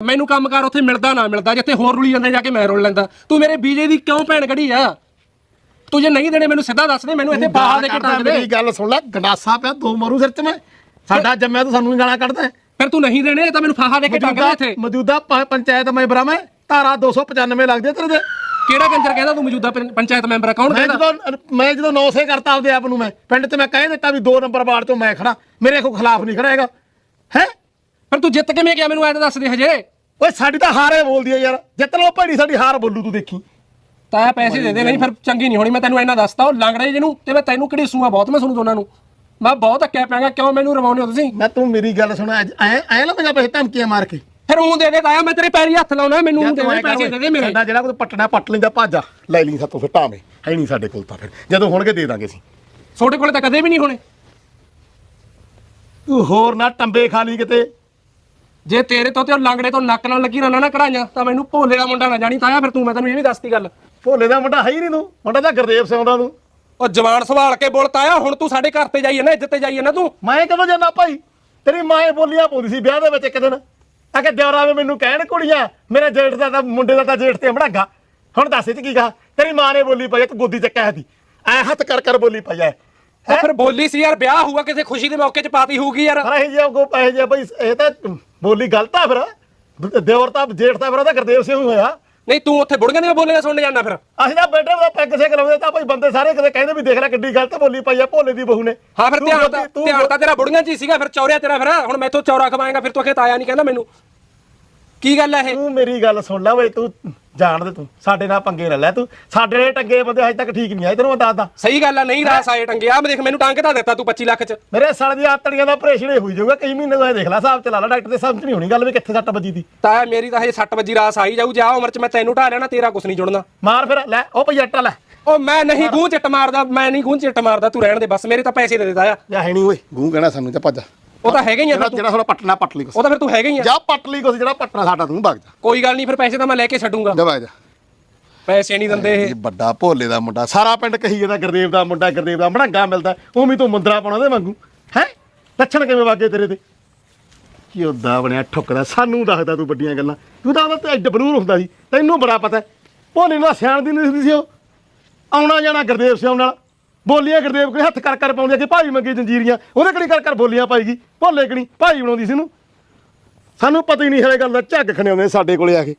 ਮੈਨੂੰ ਕੰਮਕਾਰ ਉੱਥੇ ਮਿਲਦਾ ਨਾ ਮਿਲਦਾ ਜਿੱਥੇ ਹੋਰ ਰੁਲੀ ਜਾਂਦੇ ਜਾ ਕੇ ਮੈਂ ਰੁਲ ਲੈਂਦਾ। ਤੂੰ ਮੇਰੇ ਬੀਜੇ ਦੀ ਕਿਉਂ ਭੈਣ ਕੜੀ ਆ? ਤੂੰ ਜੇ ਨਹੀਂ ਦੇਣੇ ਮੈਨੂੰ ਸਿੱਧਾ ਦੱਸ ਦੇ ਮੈਨੂੰ ਇੱਥੇ ਬਾਹਰ ਦੇ ਕੇ ਟੰਗ ਦੇ ਮੇਰੀ ਗੱਲ ਸੁਣ ਲੈ ਗੰਡਾਸਾ ਪਿਆ ਦੋ ਮਾਰੂ ਸਿਰ ਚ ਮੈਂ। ਸਾਡਾ ਜੰਮਿਆ ਤੂੰ ਸਾਨੂੰ ਗਾਲਾਂ ਕੱਢਦਾ। ਫਿਰ ਤੂੰ ਨਹੀਂ ਦੇਣੇ ਤਾਂ ਮੈਨੂੰ ਫਾਹਾ ਦੇ ਕੇ ਟੰਗ ਦੇ ਇੱਥੇ। ਮੌਜੂਦਾ ਪੰਚਾਇਤ ਮੈਂਬਰਾਂ ਮੈਂ ਧਾਰਾ 295 ਲੱਗਦੇ ਤੇਰੇ ਦੇ ਕਿਹੜਾ ਕੰਜਰ ਕਹਿੰਦਾ ਤੂੰ ਮੌਜੂਦਾ ਪੰਚਾਇਤ ਮੈਂਬਰ ਕੌਣ ਮੈਂ ਕਹਿੰਦਾ? ਜਦੋਂ ਮੈਂ ਜਦੋਂ ਨੌਸੇ ਕਰਤਾ ਆਪਦੇ ਆਪ ਨੂੰ ਮੈਂ ਪਿੰਡ 'ਚ ਮੈਂ ਕਹਿ ਦਿੱਤਾ ਵੀ 2 ਨੰਬਰ ਵਾਰਡ 'ਚੋਂ ਮੈਂ ਖੜਾ ਮੇਰੇ ਕੋ ਖਿਲਾਫ ਨਹੀਂ ਖੜਾ ਹੈਗਾ। ਫਿਰ ਤੂੰ ਜਿੱਤ ਕਿਵੇਂ ਗਿਆ ਮੈਨੂੰ ਐਂ ਤਾਂ ਦੱਸ ਦੇ ਹਜੇ। ਓਏ ਸਾਡੀ ਤਾਂ ਹਾਰੇ ਬੋਲਦੀ ਹੈ ਯਾਰ। ਜਿੱਤ ਲੋ ਭੜੀ ਸਾਡੀ ਹਾਰ ਬੋਲੂ ਤੂੰ ਦੇਖੀ। ਤਾਂ ਪੈਸੇ ਦੇ ਦੇ ਨਹੀਂ ਫਿਰ ਚੰਗੀ ਨਹੀਂ ਹੋਣੀ ਮੈਂ ਤੈਨੂੰ ਇੰਨਾ ਦੱਸਤਾ ਉਹ ਲੰਗੜੇ ਜਿਹਨੂੰ ਤੇ ਮੈਂ ਤੈਨੂੰ ਕਿਹੜੀ ਸੂਆ ਬਹੁਤ ਮੈਂ ਸੁਣੂ ਦੋਨਾਂ ਨੂੰ। ਮੈਂ ਬਹੁਤ ਅੱਕਿਆ ਪਿਆਗਾ ਕਿਉਂ ਮੈਨੂੰ ਰਵਾਉਂਦੇ ਹੋ ਤੁਸੀਂ? ਮੈਂ ਤੂੰ ਮੇਰੀ ਗੱਲ ਸੁਣ ਐ ਐ ਲਵਾਂਗਾ ਪੈਸੇ ਧਮਕੀਆਂ ਮਾਰ ਕੇ। ਫਿਰ ਉਹ ਦੇ ਦੇ ਤਾਇਆ ਮੈਂ ਤੇਰੇ ਪੈਰੀ ਹੱਥ ਲਾਉਣਾ ਮੈਨੂੰ ਦੇ ਦੇ ਪੈਸੇ ਦੇ ਦੇ ਮੇਰੇ। ਸਾਡਾ ਜਿਹੜਾ ਕੋਈ ਪੱਟਣਾ ਪੱਟ ਲੈਂਦਾ ਭਾਜਾ। ਲੈ ਲਈ ਸਾਤੋਂ ਫਿਰ ਟਾਵੇਂ ਹੈ ਨਹੀਂ ਸਾਡੇ ਕੋਲ ਤਾਂ ਫਿਰ। ਜਦੋਂ ਹੋਣਗੇ ਦੇ ਦਾਂਗੇ ਅਸੀਂ। ਛੋਟੇ ਕੋਲੇ ਤਾਂ ਕਦੇ ਵੀ ਨਹੀਂ ਹੋਣੇ। ਤੂੰ ਹੋਰ ਨਾ ਟੰਬੇ ਖਾ ਲਈ ਕਿਤੇ। ਜੇ ਤੇਰੇ ਤੋਂ ਤੇ ਉਹ ਲੰਗੜੇ ਤੋਂ ਨੱਕ ਨਾਲ ਲੱਗੀ ਨਾ ਨਾ ਕਢਾਈਆਂ ਤਾਂ ਮੈਨੂੰ ਭੋਲੇ ਦਾ ਮੁੰਡਾ ਨਾ ਜਾਣੀ ਤਾਇਆ ਫਿਰ ਤੂੰ ਮੈਂ ਤੈਨੂੰ ਇਹ ਵੀ ਦੱਸਤੀ ਗੱਲ। ਭੋਲੇ ਦਾ ਮੁੰਡਾ ਹੈ ਹੀ ਨਹੀਂ ਤੂੰ ਮੁੰਡਾ ਤਾਂ ਗੁਰਦੇਵ ਸਿੰਘ ਦਾ ਤੂੰ। ਉਹ ਜਵਾਨ ਸੰਭਾਲ ਕੇ ਬੋਲ ਤਾਇਆ ਹੁਣ ਤੂੰ ਸਾਡੇ ਘਰ ਤੇ ਜਾਈਏ ਨਾ ਇੱਜ਼ਤ ਤੇ ਜਾਈਏ ਨਾ ਤੂੰ। ਮੈਂ ਕਦੋਂ ਜਾਣਾ ਭਾਈ? ਤੇਰੀ ਮਾਂ ਇਹ ਬੋਲੀਆਂ ਪਾਉਂਦੀ ਸੀ ਵਿਆਹ ਦੇ ਵਿੱਚ ਇੱਕ ਦਿਨ। ਆ ਕੇ ਦਿਉਰਾ ਵੇ ਮੈਨੂੰ ਕਹਿਣ ਕੁੜੀਆਂ ਮੇਰੇ ਜੇਠ ਦਾ ਤਾਂ ਮੁੰਡੇ ਦਾ ਤਾਂ ਜੇਠ ਤੇ ਮੜਾਗਾ। ਹੁਣ ਦੱਸ ਇਹ 'ਚ ਕੀ ਕਹਾ ਤੇਰੀ ਮਾਂ ਨੇ ਬੋਲੀ ਪਾਈ ਤੂੰ ਗੋਦੀ ਚੱਕਿਆ ਸੀ ਐ ਹੱਥ ਕਰ ਕਰ ਬੋਲੀ ਪਾਈ ਐ। ਉਹ ਫਿਰ ਬੋਲੀ ਸੀ ਯਾਰ ਵਿਆਹ ਹੋਊਗਾ ਕਿਸੇ ਖੁਸ਼ੀ ਦੇ ਮੌਕੇ 'ਚ ਪਾਤੀ ਹੋਊਗੀ ਯਾਰ। ਪਰ ਇਹ ਜਿਹਾ ਕੋ ਇਹ ਜਿਹਾ ਭਾਈ ਇਹ ਤਾਂ ਬੋਲੀ ਗਲਤ ਆ ਫਿਰ। ਦਿਉਰ ਤਾਂ ਜੇਠ ਤਾਂ ਫਿਰ ਉਹਦਾ ਗੁਰਦੇਵ ਸਿੰਘ ਹੋਇਆ। ਨਹੀਂ ਤੂੰ ਉੱਥੇ ਬੁੜੀਆਂ ਦੀਆਂ ਬੋਲੀਆਂ ਸੁਣਨ ਜਾਂਦਾ ਫਿਰ। ਅਸੀਂ ਤਾਂ ਬੈਠੇ ਉਹਦਾ ਪੈਗ ਸੇ ਕਰਾਉਂਦੇ ਤਾਂ ਭਾਈ ਬੰਦੇ ਸਾਰੇ ਕਦੇ ਕਹਿੰਦੇ ਵੀ ਦੇਖ ਲੈ ਕਿੱਡੀ ਗਲਤ ਬੋਲੀ ਪਾਈ ਆ ਭੋਲੇ ਦੀ ਬਹੂ ਨੇ। ਹਾਂ ਫਿਰ ਧਿਆਨ ਤਾਂ ਧਿਆਨ ਤਾਂ ਤੇਰਾ ਬੁੜੀਆਂ 'ਚ ਹੀ ਸੀਗਾ ਫਿਰ ਚੌਰਿਆ ਤੇਰਾ ਫਿਰ। ਹੁਣ ਮੈਥੋਂ ਚੌਰਾ ਖਵਾਏਗਾ ਫਿਰ ਤੂੰ ਅਖੇ ਤਾਇਆ ਨਹੀਂ ਕਹਿੰਦਾ ਮੈਨੂੰ। ਕੀ ਗੱਲ ਹੈ ਇਹ? ਤੂੰ ਮੇਰੀ ਗੱਲ ਸੁਣ ਲੈ ਓਏ ਤੂੰ ਜਾਣ ਦੇ ਤੂੰ। ਸਾਡੇ ਨਾਲ ਪੰਗੇ ਨਾ ਲੈ ਤੂੰ। ਸਾਡੇ ਵਾਲੇ ਟੰਗੇ ਬੰਦੇ ਅਜੇ ਤੱਕ ਠੀਕ ਨਹੀਂ ਆਏ ਤੈਨੂੰ ਮੈਂ ਦੱਸਦਾ। ਸਹੀ ਗੱਲ ਆ ਨਹੀਂ ਰਾਸ ਆਏ ਟੰਗੇ। ਆ ਮੈਂ ਦੇਖ ਮੈਨੂੰ ਟੰਗ ਤਾਂ ਦਿੱਤਾ ਤੂੰ 25 ਲੱਖ 'ਚ। ਮੇਰੇ ਸਾਲ ਦੀ ਆਤੜੀਆਂ ਦਾ ਆਪਰੇਸ਼ਨ ਹੀ ਹੋਈ ਜਾਊਗਾ ਕਈ ਮਹੀਨੇ ਦਾ ਦੇਖ ਲੈ ਹਿਸਾਬ ਚਲਾ ਲੈ ਡਾਕਟਰ ਦੇ ਸਮਝ ਨਹੀਂ ਹੋਣੀ ਗੱਲ ਵੀ ਕਿੱਥੇ ਸੱਟ ਵੱਜੀ ਦੀ। ਤਾਇਆ ਮੇਰੀ ਤਾਂ ਹਜੇ 60 ਵਜੇ ਰਾਸ ਆਈ ਜਾਊ ਜਾ ਉਮਰ 'ਚ ਮੈਂ ਤੈਨੂੰ ਢਾ ਲੈਣਾ ਤੇਰਾ ਕੁਛ ਨਹੀਂ ਜੁੜਨਾ। ਮਾਰ ਫਿਰ ਲੈ ਉਹ ਪਜੱਟਾ ਲੈ। ਉਹ ਮੈਂ ਨਹੀਂ ਗੂੰ ਚਿੱਟ ਮਾਰਦਾ ਮੈਂ ਨਹੀਂ ਗੂੰ ਚਿੱਟ ਮਾਰਦਾ ਤੂੰ ਰਹਿਣ ਦੇ ਬਸ ਮੇਰੇ ਤਾਂ ਪੈਸੇ ਦੇ ਦੇ ਤਾਇਆ ਜਾ ਹੈ ਨਹੀਂ ਓਏ। ਗੂੰ ਕਹਿਣਾ ਸਾਨੂੰ ਤੇ ਭੱਜ। ਉਹ ਤਾਂ ਹੈਗੇ ਹੀ ਆ ਜਿਹੜਾ ਫਿਰ ਤੂੰ ਜਿਹੜਾ ਥੋੜਾ ਪੱਟਣਾ ਪੱਟ ਲਈ ਕੁਛ। ਉਹ ਤਾਂ ਫਿਰ ਤੂੰ ਹੈਗੇ ਹੀ ਆ। ਜਾ ਪੱਟ ਲਈ ਕੁਛ ਜਿਹੜਾ ਪੱਟਣਾ ਸਾਡਾ ਤੂੰ ਭੱਜ ਜਾ। ਕੋਈ ਗੱਲ ਨਹੀਂ ਫਿਰ ਪੈਸੇ ਤਾਂ ਮੈਂ ਲੈ ਕੇ ਛੱਡੂੰਗਾ। ਜਾ ਭੱਜ ਜਾ। ਪੈਸੇ ਨਹੀਂ ਦਿੰਦੇ ਇਹ। ਇਹ ਵੱਡਾ ਭੋਲੇ ਦਾ ਮੁੰਡਾ। ਸਾਰਾ ਪਿੰਡ ਕਹੀ ਜਾਂਦਾ ਗੁਰਦੇਵ ਦਾ ਮੁੰਡਾ ਗੁਰਦੇਵ ਦਾ ਮੜੰਗਾ ਮਿਲਦਾ। ਉਵੇਂ ਤੂੰ ਮੁੰਦਰਾ ਪਾਉਣਾ ਦੇ ਵਾਂਗੂ। ਹੈ? ਲੱਛਣ ਕਿਵੇਂ ਵਾਗੇ ਤੇਰੇ ਤੇ? ਕੀ ਉਹਦਾ ਬਣਿਆ ਠੁੱਕਦਾ। ਸਾਨੂੰ ਦੱਸਦਾ ਤੂੰ ਵੱਡੀਆਂ ਗੱਲਾਂ। ਤੂੰ ਤਾਂ ਉਹਦਾ ਐਡ ਬਰੂਰ ਹੁੰਦਾ ਸੀ। ਤੈਨੂੰ ਬੜਾ ਪਤਾ ਭੋਲੇ ਨੂੰ ਸਿਆਣ ਦੀ ਨਹੀਂ ਸੀ ਉਹ। ਆਉਣਾ ਜਾਣਾ ਗੁਰਦੇਵ ਸਿੰਘ ਨਾਲ ਬੋਲੀਆਂ ਗੁਰਦੇਵ ਕੋਈ ਹੱਥ ਕਰ ਕਰ ਪਾਉਂਦੇ ਕਿ ਭਾਈ ਮੰਗੀ ਜੰਜੀਰੀਆਂ। ਉਹਦੇ ਕਿਹੜੀ ਕਰ ਕਰ ਬੋਲੀਆਂ ਪਾਈਗੀ ਭੋਲੇ ਕਿਹੜੀ? ਭਾਈ ਬਣਾਉਂਦੀ ਸੀ ਨੂੰ ਸਾਨੂੰ ਪਤਾ ਹੀ ਨਹੀਂ ਹਰੇ ਗੱਲ ਦਾ, ਝੱਗ ਖਣਿਆਉਂਦੇ ਸਾਡੇ ਕੋਲੇ ਆ ਕੇ।